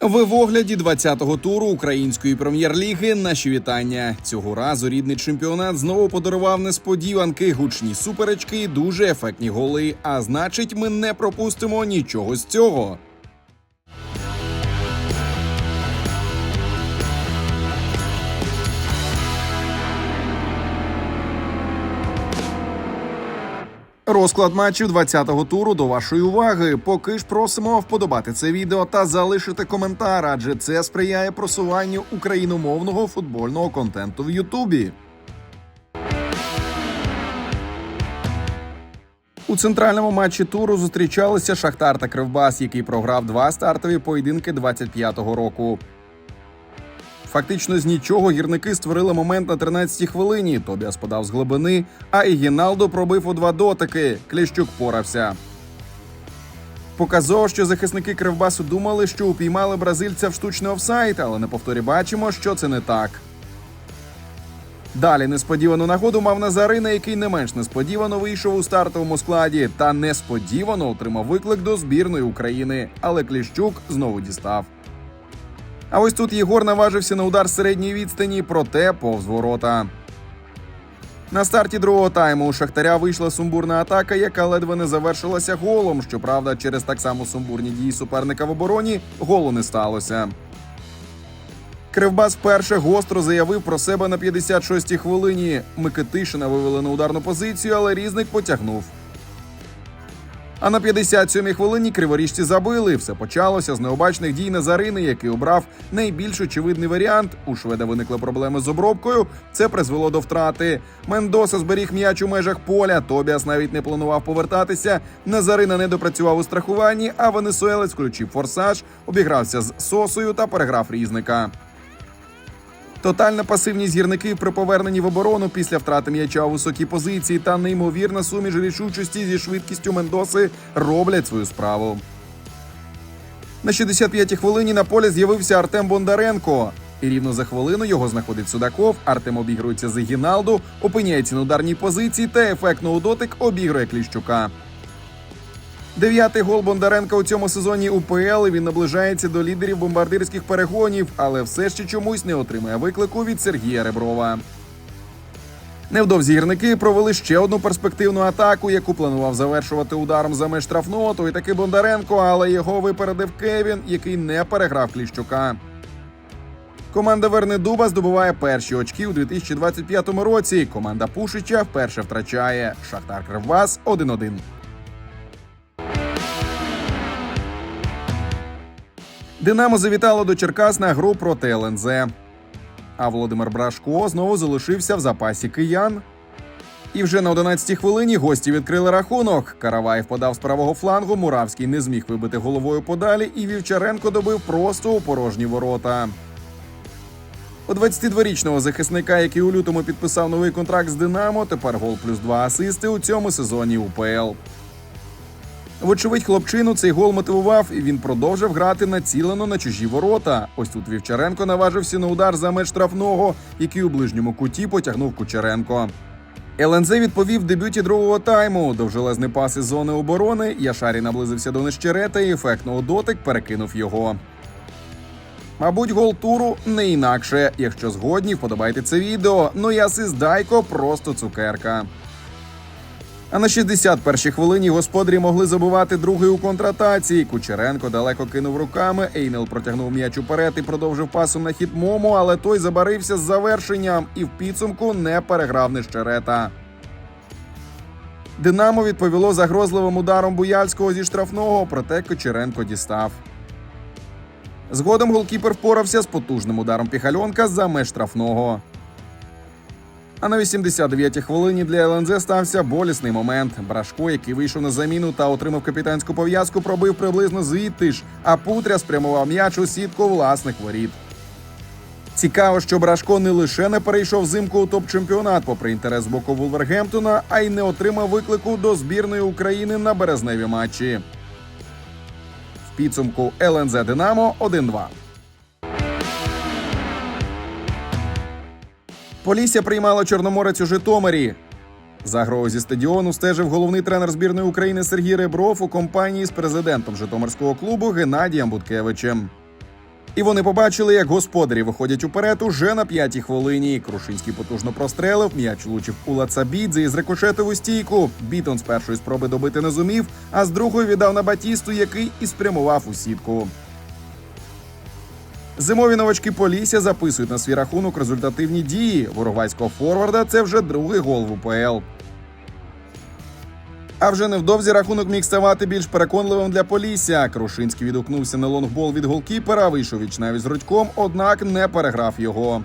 Ви в огляді 20-го туру української прем'єр-ліги. Наші вітання цього разу рідний чемпіонат знову подарував несподіванки, гучні суперечки, дуже ефектні голи. А значить, ми не пропустимо нічого з цього. Розклад матчів 20-го туру до вашої уваги. Поки ж просимо вподобати це відео та залишити коментар, адже це сприяє просуванню україномовного футбольного контенту в Ютубі. У центральному матчі туру зустрічалися Шахтар та Кривбас, який програв два стартові поєдинки 25-го року. Фактично з нічого гірники створили момент на 13-й хвилині. Тобіас подав з глибини, а Ігіналдо пробив у два дотики. Кліщук порався. Показово, що захисники Кривбасу думали, що упіймали бразильця в штучний офсайд, але на повторі бачимо, що це не так. Далі несподівану нагоду мав Назарина, який не менш несподівано вийшов у стартовому складі, та несподівано отримав виклик до збірної України. Але Кліщук знову дістав. А ось тут Єгор наважився на удар середньої відстані, проте повз ворота. На старті другого тайму у Шахтаря вийшла сумбурна атака, яка ледве не завершилася голом. Щоправда, через так само сумбурні дії суперника в обороні голу не сталося. Кривбас вперше гостро заявив про себе на 56-й хвилині. Микитишина вивели на ударну позицію, але різник потягнув. А на 57-й хвилині криворіжці забили. Все почалося з необачних дій Назарини, який обрав найбільш очевидний варіант. У шведа виникли проблеми з обробкою. Це призвело до втрати. Мендоса зберіг м'яч у межах поля. Тобіас навіть не планував повертатися. Назарина не допрацював у страхуванні, а Венесуелець включив форсаж, обігрався з сосою та переграв різника. Тотальна пасивність гірників при поверненні в оборону після втрати м'яча у високій позиції та неймовірна суміш рішучості зі швидкістю Мендоси роблять свою справу. На 65-й хвилині на полі з'явився Артем Бондаренко. І рівно за хвилину його знаходить Судаков. Артем обігрується з Гіналду, опиняється на ударній позиції та ефектно у дотик обігрує Кліщука. Дев'ятий гол Бондаренка у цьому сезоні УПЛ. і Він наближається до лідерів бомбардирських перегонів, але все ще чомусь не отримує виклику від Сергія Реброва. Невдовзі гірники провели ще одну перспективну атаку, яку планував завершувати ударом за меж штрафного, то і таки Бондаренко, але його випередив Кевін, який не переграв Кліщука. Команда Вернедуба здобуває перші очки у 2025 році. Команда Пушича вперше втрачає. Шахтар Кривбас 1-1. Динамо завітало до Черкас на гру проти ЛНЗ. А Володимир Брашко знову залишився в запасі киян. І вже на 11-й хвилині гості відкрили рахунок. Караваєв подав з правого флангу. Муравський не зміг вибити головою подалі, і Вівчаренко добив просто у порожні ворота. У 22-річного захисника, який у лютому підписав новий контракт з Динамо, тепер гол плюс два асисти у цьому сезоні УПЛ. Вочевидь, хлопчину цей гол мотивував, і він продовжив грати націлено на чужі ворота. Ось тут Вівчаренко наважився на удар за меч штрафного, який у ближньому куті потягнув Кучеренко. ЛНЗ відповів дебюті другого тайму. Довжелезний пас із зони оборони. Яшарі наблизився до нещерета і ефектно дотик перекинув його. Мабуть, гол туру не інакше. Якщо згодні, вподобайте це відео. Ну і асист просто цукерка. А на 61-й хвилині господарі могли забувати другий у контратації. Кучеренко далеко кинув руками. Ейнел протягнув м'яч уперед і продовжив пасом на хід Мому, але той забарився з завершенням і в підсумку не переграв нещерета. Динамо відповіло загрозливим ударом Буяльського зі штрафного, проте Кочеренко дістав. Згодом голкіпер впорався з потужним ударом Піхальонка за меж штрафного. А на 89-й хвилині для ЛНЗ стався болісний момент. Брашко, який вийшов на заміну та отримав капітанську пов'язку, пробив приблизно звідти ж, а Путря спрямував м'яч у сітку власних воріт. Цікаво, що Брашко не лише не перейшов взимку у топ-чемпіонат, попри інтерес з боку Вулвергемптона, а й не отримав виклику до збірної України на березневі матчі. В підсумку ЛНЗ Динамо 1-2. Полісся приймала Чорноморець у Житомирі. За зі стадіону стежив головний тренер збірної України Сергій Ребров у компанії з президентом Житомирського клубу Геннадієм Буткевичем. І вони побачили, як господарі виходять уперед уже на п'ятій хвилині. Крушинський потужно прострелив, м'яч влучив у Лацабідзе із рикошетив у стійку. Бітон з першої спроби добити не зумів, а з другої віддав на Батісту, який і спрямував у сітку. Зимові новачки Полісся записують на свій рахунок результативні дії. В уругвайського форварда це вже другий гол в УПЛ. А вже невдовзі рахунок міг ставати більш переконливим для Полісся. Крушинський відгукнувся на лонгбол від голкіпера, вийшов віч навіть з Рудьком, однак не переграв його.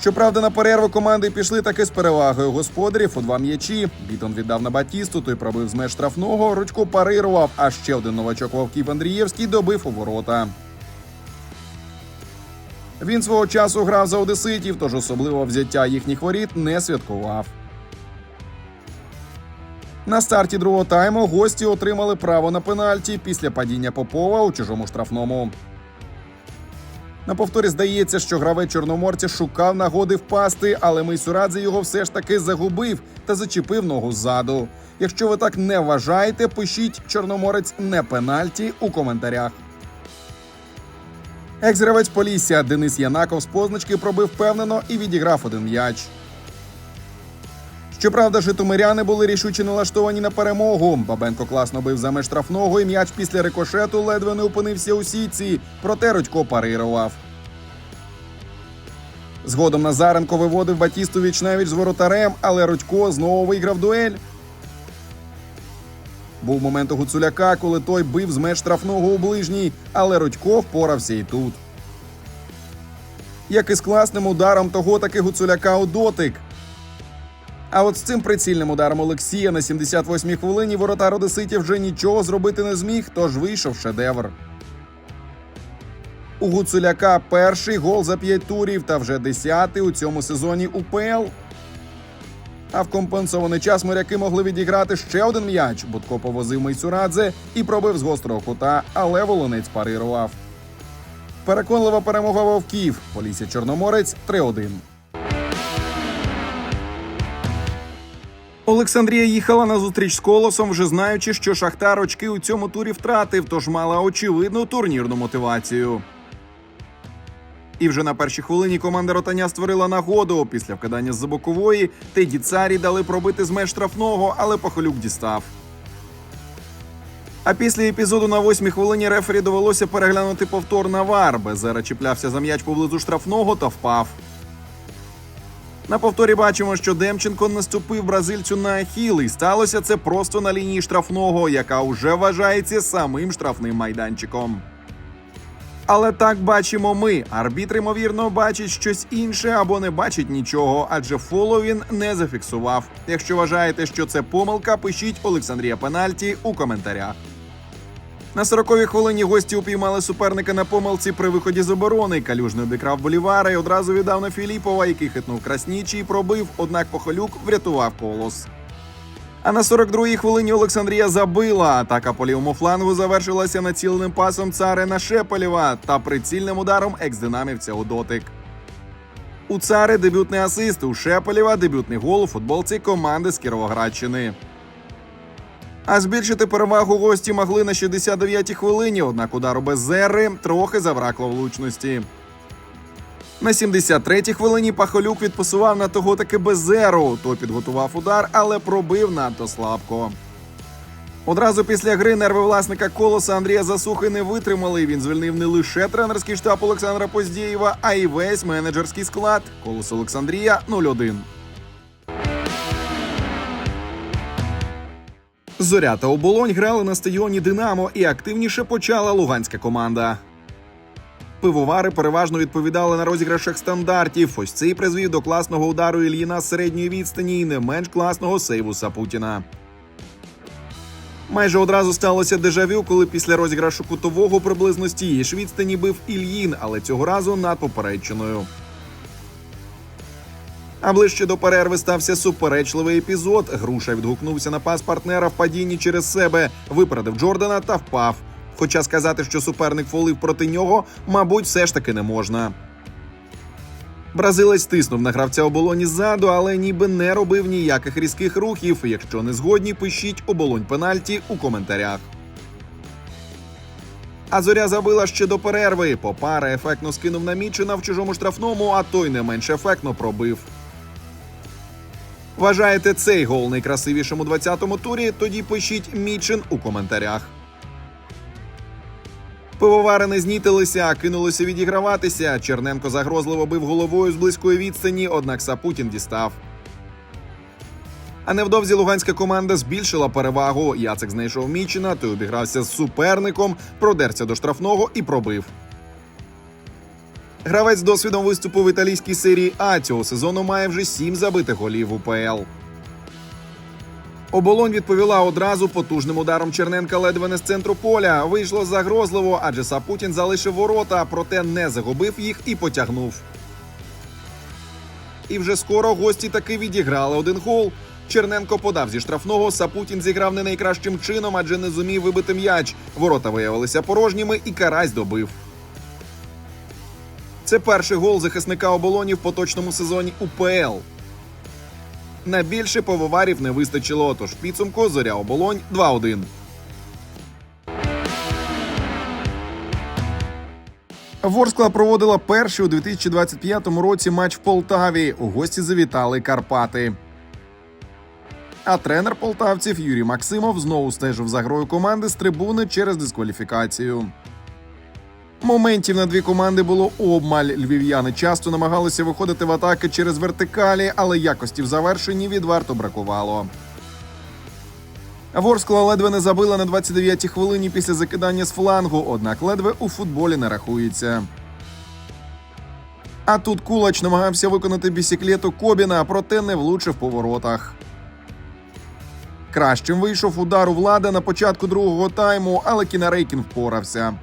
Щоправда, на перерву команди пішли таки з перевагою господарів у два м'ячі. Бітон віддав на Батісту, той пробив з меж штрафного, Рудько парирував, а ще один новачок Вовків Андрієвський добив у ворота. Він свого часу грав за одеситів, тож особливо взяття їхніх воріт не святкував. На старті другого тайму гості отримали право на пенальті після падіння Попова у чужому штрафному. На повторі здається, що гравець чорноморця шукав нагоди впасти, але Мейсурадзе його все ж таки загубив та зачепив ногу ззаду. Якщо ви так не вважаєте, пишіть чорноморець не пенальті у коментарях. Екс-гравець Полісся Денис Янаков з позначки пробив впевнено і відіграв один м'яч. Щоправда, житомиряни були рішуче налаштовані на перемогу. Бабенко класно бив за меж штрафного і м'яч після рикошету ледве не опинився у сітці, проте Рудько парирував. Згодом Назаренко виводив Батісту вічневіч з воротарем, але Рудько знову виграв дуель. Був момент у Гуцуляка, коли той бив з меж штрафного у ближній, але Рудько впорався і тут. Як і з класним ударом того таки Гуцуляка у дотик. А от з цим прицільним ударом Олексія на 78-й хвилині воротар Одеситів вже нічого зробити не зміг, тож вийшов шедевр. У Гуцуляка перший гол за п'ять турів та вже десятий у цьому сезоні УПЛ. А в компенсований час моряки могли відіграти ще один м'яч. Будко повозив Мейсурадзе і пробив з гострого кута, але волонець парирував. Переконлива перемога вовків. Полісся Чорноморець 3-1. Олександрія їхала на зустріч з колосом, вже знаючи, що Шахтар очки у цьому турі втратив, тож мала очевидну турнірну мотивацію. І вже на першій хвилині команда ротаня створила нагоду. Після вкидання з бокової Теді Царі дали пробити з меж штрафного, але Пахолюк дістав. А після епізоду на восьмій хвилині рефері довелося переглянути повтор на вар. Безера чіплявся за м'яч поблизу штрафного та впав. На повторі бачимо, що Демченко наступив бразильцю на ахіл, і сталося це просто на лінії штрафного, яка вже вважається самим штрафним майданчиком. Але так бачимо ми. Арбітр, ймовірно, бачить щось інше або не бачить нічого, адже фоло він не зафіксував. Якщо вважаєте, що це помилка, пишіть Олександрія Пенальті у коментарях. На 40-й хвилині гості упіймали суперника на помилці при виході з оборони. Калюжний обікрав Болівара і одразу віддав на Філіпова, який хитнув Краснічий пробив, однак Похолюк врятував колос. А на 42-й хвилині Олександрія забила. Атака по лівому флангу завершилася націленим пасом царина Шепелєва та прицільним ударом екс-динамівця у дотик. У цари дебютний асист, у Шепелєва дебютний гол у футболці команди з Кіровоградщини. А збільшити перевагу гості могли на 69-й хвилині, однак удару без зерри трохи завракло влучності. На 73-й хвилині Пахолюк відпасував на того таки Безеру. Той підготував удар, але пробив надто слабко. Одразу після гри нерви власника колоса Андрія Засухи не витримали. Він звільнив не лише тренерський штаб Олександра Поздєєва, а й весь менеджерський склад. Колос Олександрія 0-1. Зоря та оболонь грали на стадіоні Динамо і активніше почала луганська команда. Пивовари переважно відповідали на розіграшах стандартів. Ось цей призвів до класного удару Ільїна з середньої відстані і не менш класного сейву Сапутіна. Майже одразу сталося дежавю, коли після розіграшу кутового приблизно з тієї відстані бив Ільїн, але цього разу над попередчиною. А ближче до перерви стався суперечливий епізод. Груша відгукнувся на пас партнера в падінні через себе, випередив Джордана та впав. Хоча сказати, що суперник фолив проти нього, мабуть, все ж таки не можна. Бразилець тиснув на гравця оболоні ззаду, але ніби не робив ніяких різких рухів. Якщо не згодні, пишіть оболонь пенальті у коментарях. А зоря забила ще до перерви. Попара ефектно скинув на Мічина в чужому штрафному, а той не менш ефектно пробив. Вважаєте цей гол найкрасивішим у 20-му турі? Тоді пишіть Мічин у коментарях. Пивовари не знітилися, кинулися відіграватися. Черненко загрозливо бив головою з близької відстані, однак Сапутін дістав. А невдовзі луганська команда збільшила перевагу. Яцек знайшов Мічина, той обігрався з суперником, продерся до штрафного і пробив. Гравець з досвідом виступу в італійській серії А цього сезону має вже сім забитих голів УПЛ. Оболонь відповіла одразу потужним ударом Черненка ледве не з центру поля. Вийшло загрозливо, адже Сапутін залишив ворота, проте не загубив їх і потягнув. І вже скоро гості таки відіграли один гол. Черненко подав зі штрафного. Сапутін зіграв не найкращим чином, адже не зумів вибити м'яч. Ворота виявилися порожніми, і карась добив. Це перший гол захисника оболоні в поточному сезоні УПЛ. На більше пивоварів не вистачило, тож підсумку зоря оболонь 2-1. Ворскла проводила перший у 2025 році матч в Полтаві. У гості завітали Карпати. А тренер полтавців Юрій Максимов знову стежив за грою команди з трибуни через дискваліфікацію. Моментів на дві команди було обмаль. Львів'яни часто намагалися виходити в атаки через вертикалі, але якості в завершенні відверто бракувало. Ворскла ледве не забила на 29-й хвилині після закидання з флангу, однак ледве у футболі не рахується. А тут Кулач намагався виконати бісіклету Кобіна, проте не влучив по воротах. Кращим вийшов удар у влада на початку другого тайму, але Кінарейкін впорався.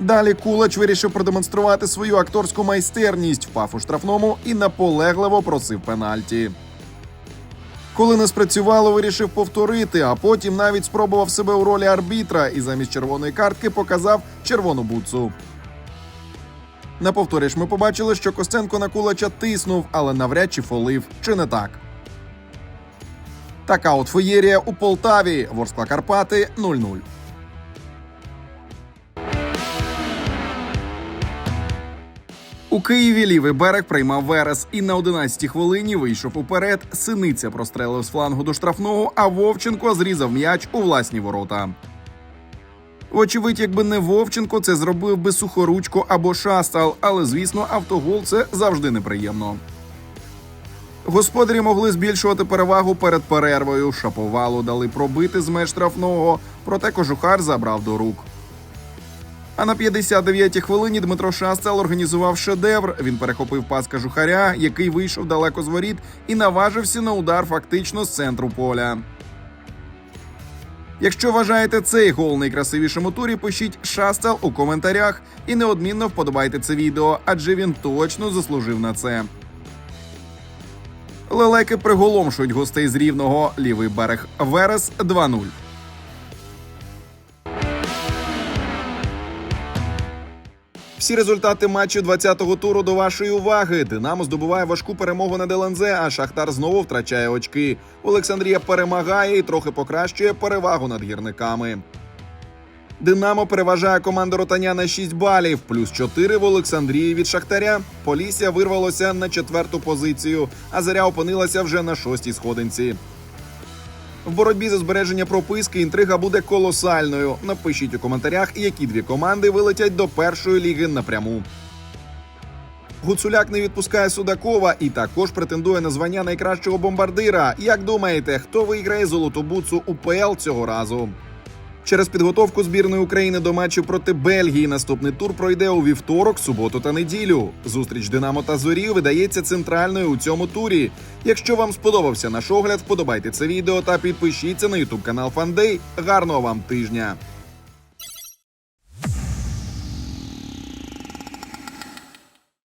Далі Кулач вирішив продемонструвати свою акторську майстерність, впав у штрафному і наполегливо просив пенальті. Коли не спрацювало, вирішив повторити, а потім навіть спробував себе у ролі арбітра і замість червоної картки показав червону буцу. На повторі ж ми побачили, що Костенко на Кулача тиснув, але навряд чи фолив. Чи не так? Така от феєрія у Полтаві. Ворскла Карпати 0-0. У Києві лівий берег приймав Верес і на 11-й хвилині вийшов уперед. Синиця прострелив з флангу до штрафного, а Вовченко зрізав м'яч у власні ворота. Вочевидь, якби не Вовченко, це зробив би сухоручко або шастал, але звісно, автогол це завжди неприємно. Господарі могли збільшувати перевагу перед перервою. Шаповалу дали пробити з меж штрафного, проте кожухар забрав до рук. А на 59-й хвилині Дмитро Шастел організував шедевр. Він перехопив пас кажухаря, який вийшов далеко з воріт, і наважився на удар фактично з центру поля. Якщо вважаєте цей гол найкрасивішим у турі, пишіть Шастел у коментарях і неодмінно вподобайте це відео, адже він точно заслужив на це. Лелеки приголомшують гостей з рівного. Лівий берег Верес 2-0. Всі результати матчу 20-го туру до вашої уваги. Динамо здобуває важку перемогу над ЛНЗ, а Шахтар знову втрачає очки. Олександрія перемагає і трохи покращує перевагу над гірниками. Динамо переважає команду Ротаня на 6 балів, плюс 4 в Олександрії від Шахтаря. Полісся вирвалося на четверту позицію, а заря опинилася вже на шостій сходинці. В боротьбі за збереження прописки інтрига буде колосальною. Напишіть у коментарях, які дві команди вилетять до першої ліги напряму. Гуцуляк не відпускає Судакова і також претендує на звання найкращого бомбардира. Як думаєте, хто виграє золоту буцу УПЛ цього разу? Через підготовку збірної України до матчу проти Бельгії наступний тур пройде у вівторок, суботу та неділю. Зустріч Динамо та Зорі видається центральною у цьому турі. Якщо вам сподобався наш огляд, вподобайте це відео та підпишіться на ютуб канал Фандей. Гарного вам тижня!